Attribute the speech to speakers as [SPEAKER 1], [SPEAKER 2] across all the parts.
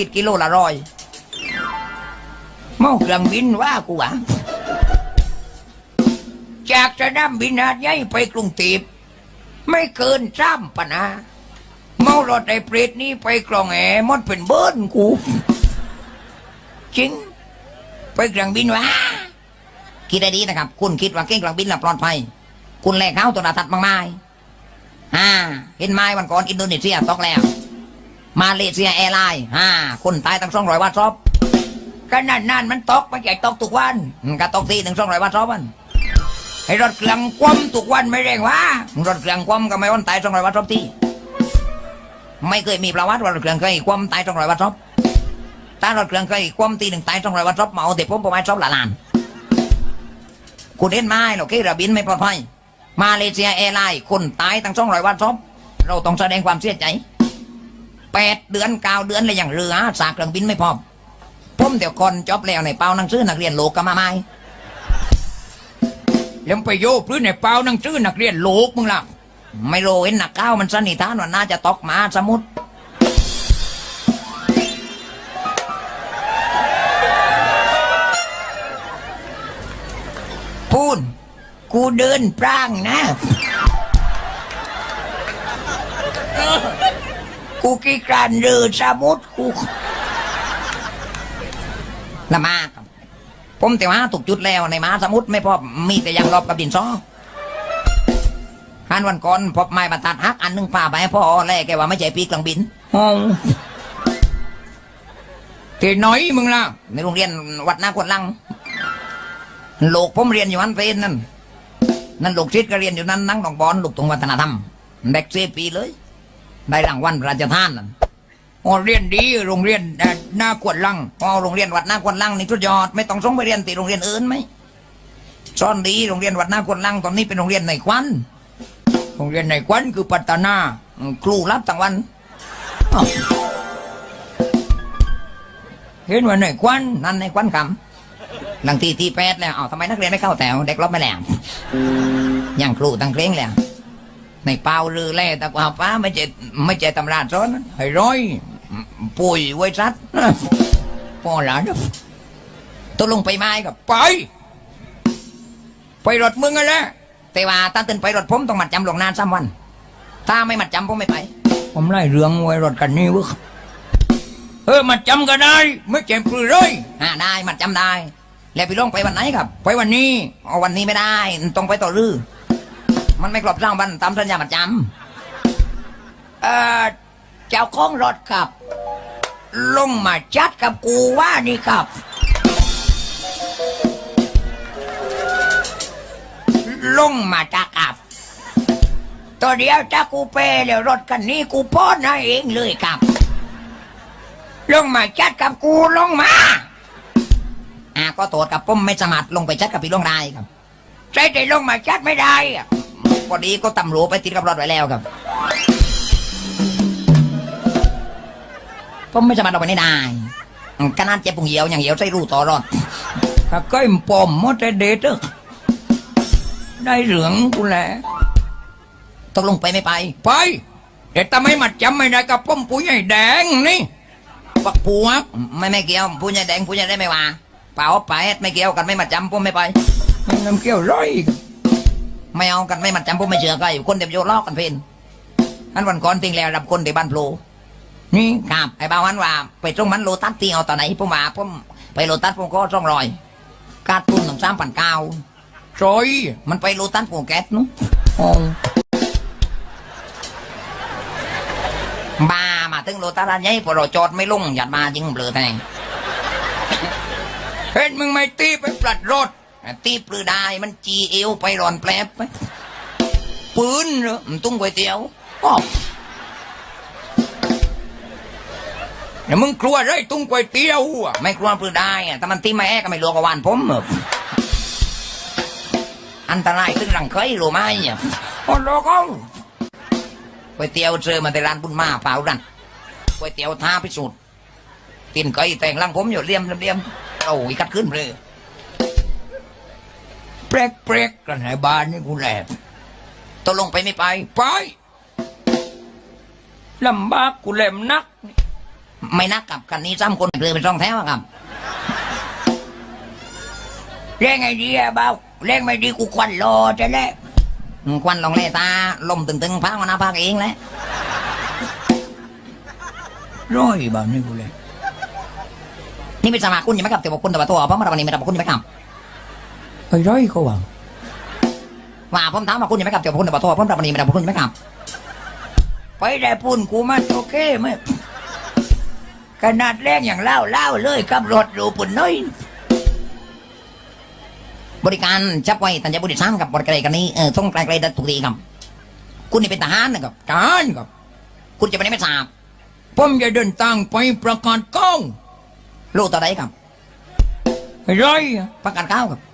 [SPEAKER 1] คิดกิโลละร้อยเมาเครื่องบินว่ากูอะจากสนามบินหาดใหญ่ไปกรุงเทพไม่เกินจ้ำปะนะ เมารถไอ้เปรตนี่ไปกรองแอร์มันเป็นเบิ้นกูจริง ไปเครื่องบินวะคิดได้ดีนะครับ คุณคิดว่าเก่งเครื่องบินและปลอดภัย คุณแลกเข้าตัวทัดมากมายอ่าเห็นไหมวันก่อนอินโดนีเซียตกแล้ว มาเลเซียแอร์ไลน์อ่าคนตายตั้งสองร้อยวัตซอบก็นั่นนั่นมันตกไม่ใช่ตกทุกวันก็ตกที่ถึงสองร้อยวัตซอบมันให้รถเครื่องคว่ำทุกวันไม่เร่งวะรถเครื่องคว่ำก็ไม่วันตายสองร้อยวัตซอบที่ไม่เคยมีประวัติว่ารถเครื่องเคยคว่ำตายสองร้อยวัตซอบถ้ารถเครื่องเคยคว่ำตีหนึ่งตายสองร้อยวัตซอบมาเอาแต่ผมประมาณซอบละลานคุณเห็นไหมหรอกที่ระบินไม่ปลอดภัยมาเลเซียแอร์ไลน์คนตายตั้งสองร้อยวัตซอบเราต้องแสดงความเสียใจ แปดเดือนเก้าเดือนเลยอย่างเรือสากเครื่องบินไม่พอผมเดี๋ยวคนจบแล้วในเป้านังสือนักเรียนโลกก็มาไม่ยังไปโยพื้นในเป้านังสือนักเรียนโลกมึงล่ะไม่รู้เห็นนักก้าวมันสนิทานว่าน่าจะตกมาสมุทรพูนกูเดินพร่างนะ กูกีกรานเรือสมุทรกูละมากครับผมแต่ว่าถูกจุดแล้วในมหาสมุทรไม่พอมีแต่ยังรอบกับดินซอฮันวันก่อนพบไม้บรรทัดฮักอันหนึงป่าไปให้พ่อแล่แกว่าไม่ใช่ปีกลางบินโอ้ที่น้อยมึงล่ะในโรงเรียนวัดนาควนลังโลกผมเรียนอยู่อันเป็นนั่นนั่นลูกชิดก็เรียนอยู่นั่นนั่งดองบอลลูกตรงวัฒนธรรมเด็กเซปีเลย ได้รางวัลราชทานนั่นอ๋อเรียนดีโรงเรียนเอ่อหน้ากวนลังอ๋อโรงเรียนวัดหน้ากวนลังนี่สุดยอดไม่ต้องส่งไปเรียนตีโรงเรียนอื่นไหมสอนดีโรงเรียนวัดหน้ากวนลังตอนนี้เป็นโรงเรียนในควันโรงเรียนในควันคือปัตตานาครูรับทั้งวันเห็นว่าในควันนั่นในควันคำหลังทีทีแปดแล้วอ้าวทำไมนักเรียนไม่เข้าแถวเด็กรบไม่แหล้วยังครูตั้งเพลงแล้ว ในเปล่าลือแล่ตะกว่าฟ้าไม่ใช่ไม่ใช่ตำราซ้อนให้ร้อยปุ๋ยไว้ซัดพ่อหลานตกลงไปไม้กับไป ไปรถมึงกันแหละแต่ว่าถ้าตื่นไปรถผมต้องมัดจำหลงนานสามวัน ถ้าไม่มัดจำผมไม่ไป ผมไล่เรื่องไว้รถกันนี่วะเออมัดจำก็ได้ ไม่เจ็บปลือเลยอ่าได้มัดจำได้ แล้วพี่ลงไปวันไหนครับ ไปวันนี้เอาวันนี้ไม่ได้ ต้องไปต่อรือ มันไม่ครบสร้างบันตามสัญญาประจำเอ่อเจ้าของรถครับ ลงมาจัดกับกูว่านี่ครับ ลงมาจากับตัวเดียวถ้ากูเปย์แล้วรถคันนี้กูป้อนให้เองเลยครับ ลงมาจัดกับกูลงมาอ่าก็โตดกับผมไม่สามารถลงไปจัดกับพี่ลงได้ครับใช่แต่ลงมาจัดไม่ได้อะ พอดีก็ตำรวจไปติดกับรถไว้แล้วครับผมไม่สามารถเอาไปได้ได้ขนาดเจ็บปุ่งเหี่ยวอย่างเหี่ยวใส่รูต่อรอดถ้าก้อยปอมมดแต่เด็ดเด้อได้เหลืองกูแหละตกลงไปไม่ไป ไป เด็ดทำไมมัดจำไม่ได้กับป้อมปุ้ยใหญ่แดงนี่ปักปัวไม่ไม่เกี่ยวปุ้ยใหญ่แดงปุ้ยใหญ่ได้ไม่ว่าเปล่าไปไม่เกี่ยวกันไม่มัดจำผมไม่ไปน้ำเกี่ยวร้อย ไม่เอากันไม่มันจำพวกไม่เชื่อใครคนเดียวโยลอกกันเพนอันวันก่อนติงแล้วรับคนที่บ้านโพลนี่ครับไอ้บ่าววันว่า ไปตรงมันโลตัสตีเอาตอนไหนผมว่าผมไปโลตัสผมก็จ้องรอยการทุนถึงสามพันเก้าโอยมันไปโลตัสปูแก๊สนู้โอ้บ้ามาถึงโลตัสอันใหญ่พอเราจอดไม่ลงหยัดมาจริงเบลอแทงเห็นมึงไม่ตีไปปลัดรถ ตีปลือได้มันจีเอวไปรอนแปลบไปปืนเหรอมันตุ้งก๋วยเตี๋ยวอ้อเดี๋ยวมึงกลัวเลยตุ้งก๋วยเตี๋ยวอะไม่กลัวปลือได้อะแต่มันตีไม่แอกก็ไม่รู้กวานผมอันตรายถึงรังเคยรู้ไหมอะโอ้โลกเอาก๋วยเตี๋ยวเจอมาแต่ร้านบุญมาเปล่าดันก๋วยเตี๋ยวท้าพิสูจน์ตีนไก่แต่งร่างผมอยู่เลี่ยมเลี่ยมโอ้ยกัดขึ้นเลย ปรกเปรกกันในบ้านนี่กูแหลบตกลงไปไม่ไป ไปลำบากกูแหลมนัก
[SPEAKER 2] ไม่นักกับคันนี้ซ้ำคนเรือเป็นสองแถวอะครับ
[SPEAKER 1] เร่งไอ้ดีอะเบาเร่งไม่ดีกูควันรอจะแล้ว
[SPEAKER 2] ควันลองเลตาลมตึงๆพักมานาพักเองแหละ
[SPEAKER 1] ร้อยแบบนี้กูเลย
[SPEAKER 2] นี่เป็นสมาคุณยังไม่กลับแต่บอกคุณแต่ว่าตัวเพราะมันวันนี้ไม่รับคุณยังไม่กลับ
[SPEAKER 1] ไอ้ร้อยเขาว่า
[SPEAKER 2] ว่าผมถามว่าคุณยังไม่กลับแต่บอกคุณแต่ว่าตัวเพราะมันวันนี้ไม่รับคุณยังไม่กลับ
[SPEAKER 1] ไปได้ปุ่นกูมันโอเคไหมขนาดแรงอย่างเล่าเล่าเลยกับรถดูปุ่นน้อย
[SPEAKER 2] บริการจับไว้ตันจะบริษัทกับบริการกันนี้เออต้องไกลๆได้ถูกดีครับ คุณนี่เป็นทหารนะครับ
[SPEAKER 1] จานครับ
[SPEAKER 2] คุณจะไปไหนไม่ทราบ
[SPEAKER 1] ผมจะเดินทางไปประกาศกล้อง
[SPEAKER 2] รู้ตัวใดครับ
[SPEAKER 1] ไอ้ร้อยอะ
[SPEAKER 2] ประกันข้าวครับ
[SPEAKER 1] เอ้า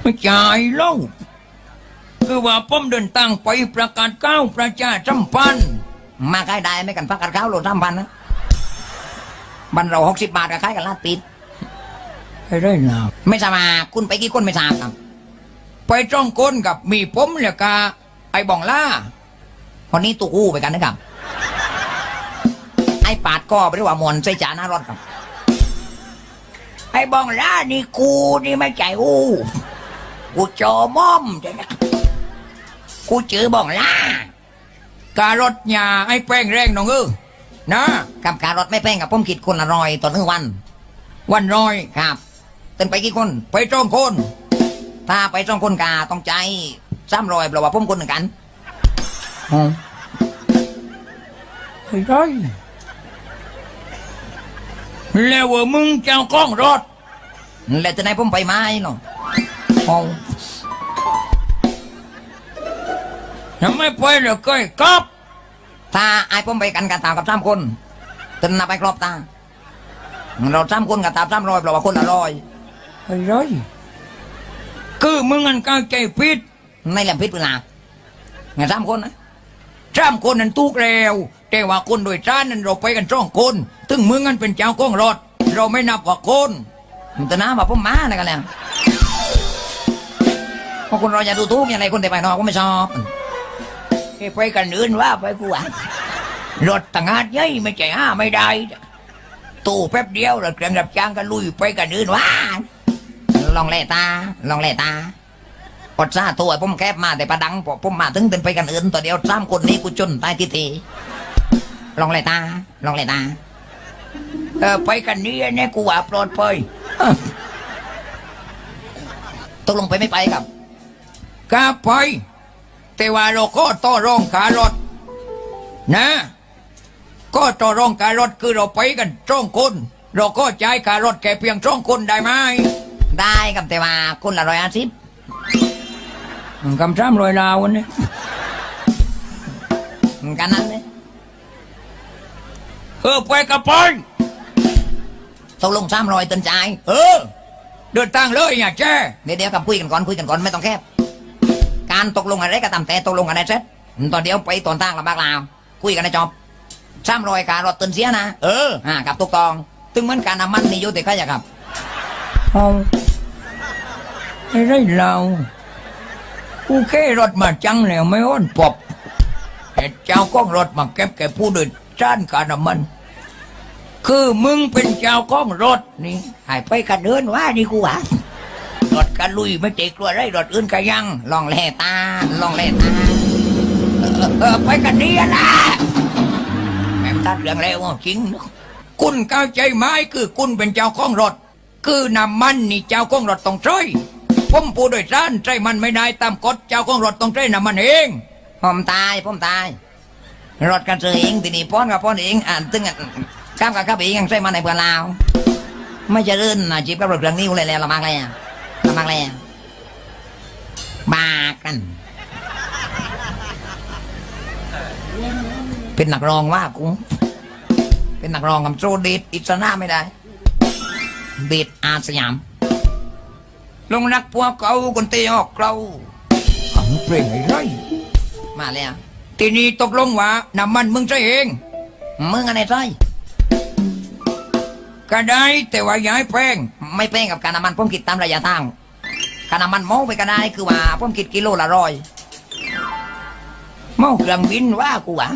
[SPEAKER 1] ไม่จ่ายเล่าคือว่าผมเดินทางไปประกาศก้าวประชาสัมพันธ์
[SPEAKER 2] มาขายได้ไม่กันประกันข้าวโหลดสามพันนะบันเราหกสิบบาทก็ขายกันลาดปิด
[SPEAKER 1] ไอ้ร้อยหนาว
[SPEAKER 2] ไม่ทราบมาคุณไปกี่คนไม่ทราบครับ
[SPEAKER 1] ไปจ้องก้นกับมีผมเลยกาไอ้บองล่า
[SPEAKER 2] คนนี้ตู้อู้ไปกันนะครับ ไอ้ปาดก็ไปด้วยว่ามวนใส่จาหน้ารถครับ
[SPEAKER 1] ไอ้บองล่านี่กูนี่ไม่ใจอู้กูจอม่อมใช่ไหมกูจือบองล่าการถยาไอ้แป้งแรงน้องเออนะ
[SPEAKER 2] กับการรถไม่แพงกับผมคิดคนละร้อยต่อหนึ่งวัน
[SPEAKER 1] วันร้อย
[SPEAKER 2] ครับเต้นไปกี่คน
[SPEAKER 1] ไปจ้องคน
[SPEAKER 2] ถ้าไปสองคนกาต้องใจซ้ำรอยเพราว่าผมคนหนึ่งกัน
[SPEAKER 1] ไอ้ร้ แล้วว่ามึงเจ้ากล้องรถ
[SPEAKER 2] แล้วจะไหนผมไปไม้เนาะ
[SPEAKER 1] เอาทำไมไปเลยก้อยกับ
[SPEAKER 2] ถ้าไอ้ผมไปกันกันตามกับสามคนตึนนับไปครบตา เราสามคนกับตามสามรอยเพราะว่าคนละร้อย
[SPEAKER 1] ไอ้ร้อยคือมึงอันก้าใจผิด
[SPEAKER 2] ในแหลมพิษปืนลาไงสามคนนะ
[SPEAKER 1] สามคนนั้นทุกแล้ว แต่ว่าคนโดยสารนั้นเราไปกันสองคน ถึงมึงอันเป็นเจ้าก้องรถ เราไม่นับว่าคน
[SPEAKER 2] มันจะน้าว่าผมมานะกันแล้วพราะคนเราอย่าดูทุกอย่างไรคนแต่ไปนอกก็ไม่ชอบ
[SPEAKER 1] ไปกันอื่นว่าไปกูอะรถต่างหากยัยไม่ใจห้าไม่ได้ ตู้แป๊บเดียวรถเครื่องรับจ้างก็ลุยไปกันอื่นว่า
[SPEAKER 2] ลองแล่ตา ลองแล่ตาปดซาตัวผมแคบมาแต่ประดังผมมาถึงเดินไปกันอื่นตัวเดียวสามคนนี้กูจนตายทีทีลองแล่ตา ลองแล่ตา
[SPEAKER 1] เออไปกันนี้เนี่ยกูว่าปลอดภัย
[SPEAKER 2] ตกลงไปไม่ไปครับ
[SPEAKER 1] กล้าไป แต่ว่าเราก็ต่อรองการรถนะ ก็ต่อรองการรถคือเราไปกันจ้องคนเราก็จ่ายการรถแค่เพียงจ้องคนได้ไหม
[SPEAKER 2] ได้ครับแต่ว่าคนละร้อยอาสิบ
[SPEAKER 1] คำซ้ำรอยลาวนี่
[SPEAKER 2] กันนั้นเลย
[SPEAKER 1] เออไปกับไป
[SPEAKER 2] ต กลงสามรอยเตือนใจ
[SPEAKER 1] เออ เดินทางเลยอย่าแจ้
[SPEAKER 2] เดี๋ยวเดี๋ยวกับคุยกันก่อนคุยกันก่อนไม่ต้องแคบ การตกลงอะไรก็ตามแต่ตกลงกันได้เสร็จตอนเดียวไปตอนตั้งลำบากลาวคุยกันในจอบสามรอยการรถเตือนเสียนะ
[SPEAKER 1] เออ
[SPEAKER 2] อ่ากับตุกตองถึงเหมือนการน้ำมันนี่อยู่แต่ก็อย่ากครับ
[SPEAKER 1] เอาไอ้ไรเรากูแค่รถมาจังแล้วไม่อ้อนปอบไอ้เจ้าก้องรถมาเก็บแกผู้โดยสารการน้ำมัน คือมึงเป็นเจ้าก้องรถนี่หายไปกันเดินว่านี่กูวารถกันลุยไม่เจ๊กลัวไรรถอื่นก็ยัง
[SPEAKER 2] ลองแล่ตาลองแล่ตา
[SPEAKER 1] เออเออไปกันนี่นะแม่ตัดเรื่องแล้วจริงคุณเข้าใจไหมคือคุณเป็นเจ้าของรถ คือน้ำมันนี่เจ้าของรถต้องใช้ผมผู้โดยสารใช้มันไม่ได้ตามกฎเจ้าของรถต้องใช้น้ำมันเอง
[SPEAKER 2] ผมตายผมตายรถกันเสือเองทีนี้ป้อนกับป้อนเองอ่านตึงอะ ข้ามกับข้ามเองยังใช้มาในเพื่อนลาวไม่จะรื่นอาจีบกับรถเครื่องนิ้วเลยแล้วละมากเลยละมากเลยอะบากันเป็นนักรองว่ากูเป็นนักรองกับโจเดทอิสระไม่ได้ เดทอาสยาม
[SPEAKER 1] ลงนักพวกเขาคนเตะออกเราเอาเปล่งไอ้ไร
[SPEAKER 2] มาแล้ว
[SPEAKER 1] ทีนี้ตกลงว่าน้ำมันมึงใช้เอง
[SPEAKER 2] มึงอะไรใช่
[SPEAKER 1] ก็ได้แต่ว่าย้ายแป้ง
[SPEAKER 2] ไม่แป้งกับการน้ำมันผมคิดตามระยะทางการน้ำมันโม้ไปก็ได้คือว่าผมคิดกิโลละร้อย
[SPEAKER 1] โม้เครื่องบินว่ากูหวะ